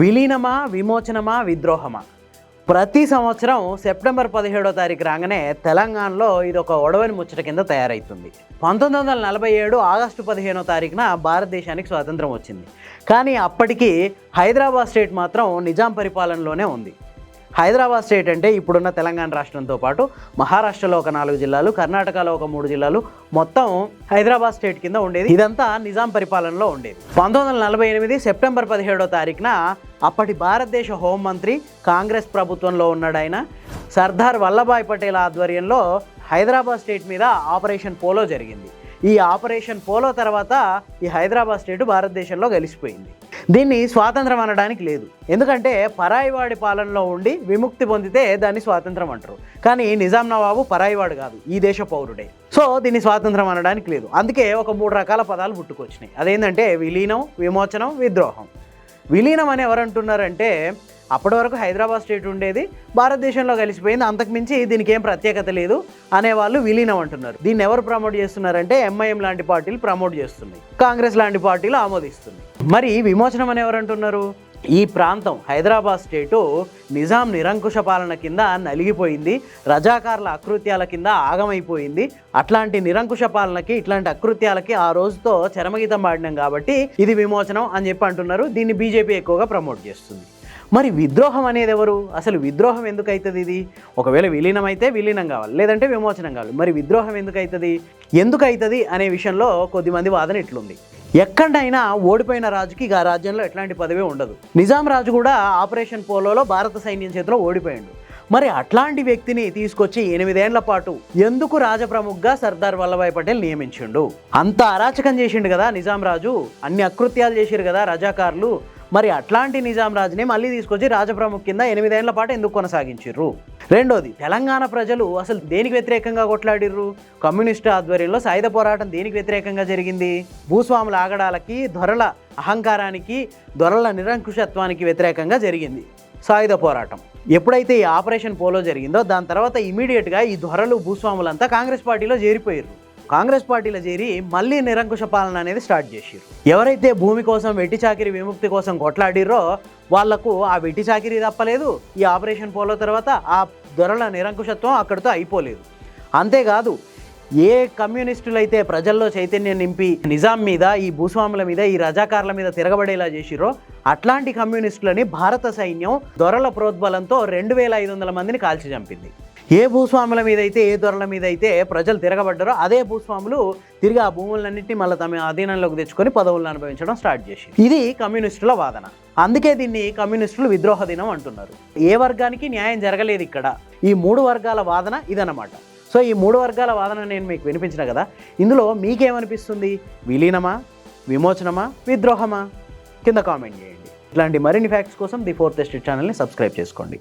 విలీనమా విమోచనమా విద్రోహమా? ప్రతి సంవత్సరం సెప్టెంబర్ పదిహేడో తారీఖు రాగానే తెలంగాణలో ఇది ఒక ఒడవని ముచ్చట కింద తయారవుతుంది పంతొమ్మిది వందల నలభై ఏడు ఆగస్టు పదిహేనో తారీఖున భారతదేశానికి స్వాతంత్రం వచ్చింది. కానీ అప్పటికి హైదరాబాద్ స్టేట్ మాత్రం నిజాం పరిపాలనలోనే ఉంది. హైదరాబాద్ స్టేట్ అంటే ఇప్పుడున్న తెలంగాణ రాష్ట్రంతో పాటు మహారాష్ట్రలో ఒక నాలుగు జిల్లాలు కర్ణాటకలో ఒక మూడు జిల్లాలు మొత్తం హైదరాబాద్ స్టేట్ కింద ఉండేది. ఇదంతా నిజాం పరిపాలనలో ఉండేది. పంతొమ్మిది వందల నలభై ఎనిమిది సెప్టెంబర్ పదిహేడో తారీఖున అప్పటి భారతదేశ హోంమంత్రి కాంగ్రెస్ ప్రభుత్వంలో ఉన్నాడాయన సర్దార్ వల్లభాయ్ పటేల్ ఆధ్వర్యంలో హైదరాబాద్ స్టేట్ మీద ఆపరేషన్ పోలో జరిగింది. ఈ ఆపరేషన్ పోలో తర్వాత ఈ హైదరాబాద్ స్టేట్ భారతదేశంలో కలిసిపోయింది దీన్ని స్వాతంత్రం అనడానికి లేదు. ఎందుకంటే పరాయివాడి పాలనలో ఉండి విముక్తి పొందితే దాన్ని స్వాతంత్రం అంటారు. కానీ నిజాం నవాబు పరాయివాడు కాదు ఈ దేశ పౌరుడే. సో దీన్ని స్వాతంత్రం అనడానికి లేదు. అందుకే ఒక మూడు రకాల పదాలు పుట్టుకొచ్చినాయి. అదేంటంటే విలీనం విమోచనం విద్రోహం. విలీనం అని ఎవరంటున్నారంటే అప్పటి వరకు హైదరాబాద్ స్టేట్ ఉండేది భారతదేశంలో కలిసిపోయింది అంతకుమించి దీనికి ఏం ప్రత్యేకత లేదు అనేవాళ్ళు విలీనం అంటున్నారు. దీన్ని ఎవరు ప్రమోట్ చేస్తున్నారంటే ఎంఐఎం లాంటి పార్టీలు ప్రమోట్ చేస్తున్నాయి. కాంగ్రెస్ లాంటి పార్టీలు ఆమోదిస్తున్నాయి. మరి విమోచనం అని ఎవరంటున్నారు ఈ ప్రాంతం హైదరాబాద్ స్టేటు నిజాం నిరంకుశ పాలన కింద నలిగిపోయింది రజాకారుల అకృత్యాల కింద ఆగమైపోయింది. అట్లాంటి నిరంకుశ పాలనకి ఇట్లాంటి అకృత్యాలకి ఆ రోజుతో చరమగీతం పాడినాం కాబట్టి ఇది విమోచనం అని చెప్పి అంటున్నారు. దీన్ని బీజేపీ ఎక్కువగా ప్రమోట్ చేస్తుంది. మరి విద్రోహం అనేది ఎవరు? అసలు విద్రోహం ఎందుకు అవుతుంది ఇది? ఒకవేళ విలీనం అయితే విలీనం కావాలి లేదంటే విమోచనం కావాలి. మరి విద్రోహం ఎందుకు అవుతుంది? ఎందుకు అవుతుంది అనే విషయంలో కొద్దిమంది వాదన ఇట్లుంది. ఎక్కడైనా ఓడిపోయిన రాజుకి ఆ రాజ్యంలో ఎట్లాంటి పదవి ఉండదు. నిజాం రాజు కూడా ఆపరేషన్ పోలోలో భారత సైన్యం చేతిలో ఓడిపోయాడు. మరి అట్లాంటి వ్యక్తిని తీసుకొచ్చి ఎనిమిదేళ్ళ పాటు ఎందుకు రాజప్రముఖగా సర్దార్ వల్లభాయ్ పటేల్ నియమించిండు? అంత అరాచకం చేసిండు కదా నిజాం రాజు. అన్ని అకృత్యాలు చేసిరు కదా రజాకారులు. మరి అట్లాంటి నిజాం రాజుని మళ్ళీ తీసుకొచ్చి రాజప్రముఖ్ కింద ఎనిమిదేళ్ళ పాటు ఎందుకు కొనసాగించిర్రు? రెండోది తెలంగాణ ప్రజలు అసలు దేనికి వ్యతిరేకంగా కొట్లాడిర్రు? కమ్యూనిస్టు ఆధ్వర్యంలో సాయుధ పోరాటం దేనికి వ్యతిరేకంగా జరిగింది? భూస్వాముల ఆగడాలకి దొరల అహంకారానికి దొరల నిరంకుశత్వానికి వ్యతిరేకంగా జరిగింది సాయుధ పోరాటం. ఎప్పుడైతే ఈ ఆపరేషన్ పోలో జరిగిందో దాని తర్వాత ఇమీడియట్గా ఈ దొరలు భూస్వాములంతా కాంగ్రెస్ పార్టీలో చేరిపోయారు కాంగ్రెస్ పార్టీలో చేరి మళ్ళీ నిరంకుశ పాలన అనేది స్టార్ట్ చేసిర్రు. ఎవరైతే భూమి కోసం వెట్టి చాకిరి విముక్తి కోసం కొట్లాడిరో వాళ్ళకు ఆ వెట్టి చాకిరి తప్పలేదు. ఈ ఆపరేషన్ పోలో తర్వాత ఆ దొరల నిరంకుశత్వం అక్కడితో అయిపోలేదు. అంతేకాదు ఏ కమ్యూనిస్టులు అయితే ప్రజల్లో చైతన్యం నింపి నిజాం మీద ఈ భూస్వాముల మీద ఈ రజాకార్ల మీద తిరగబడేలా చేసిరో అట్లాంటి కమ్యూనిస్టులని భారత సైన్యం దొరల ప్రోద్బలంతో రెండు వేల ఐదు వందల మందిని కాల్చి చంపింది. ఏ భూస్వాముల మీద అయితే ఏ దొరల మీద అయితే ప్రజలు తిరగబడ్డారో అదే భూస్వాములు తిరిగి ఆ భూములన్నింటినీ మళ్ళీ తమ అధీనంలోకి తెచ్చుకొని పదవులను అనుభవించడం స్టార్ట్ చేసి ఇది కమ్యూనిస్టుల వాదన. అందుకే దీన్ని కమ్యూనిస్టులు విద్రోహ దినం అంటున్నారు. ఏ వర్గానికి న్యాయం జరగలేదు ఇక్కడ. ఈ మూడు వర్గాల వాదన ఇదన్నమాట. సో ఈ మూడు వర్గాల వాదన నేను మీకు వినిపించిన కదా ఇందులో మీకేమనిపిస్తుంది? విలీనమా? విమోచనమా? విద్రోహమా? కింద కామెంట్ చేయండి. ఇట్లాంటి మరిన్ని ఫ్యాక్ట్స్ కోసం ది ఫోర్త్ ఎస్టేట్ ఛానల్ని సబ్స్క్రైబ్ చేసుకోండి.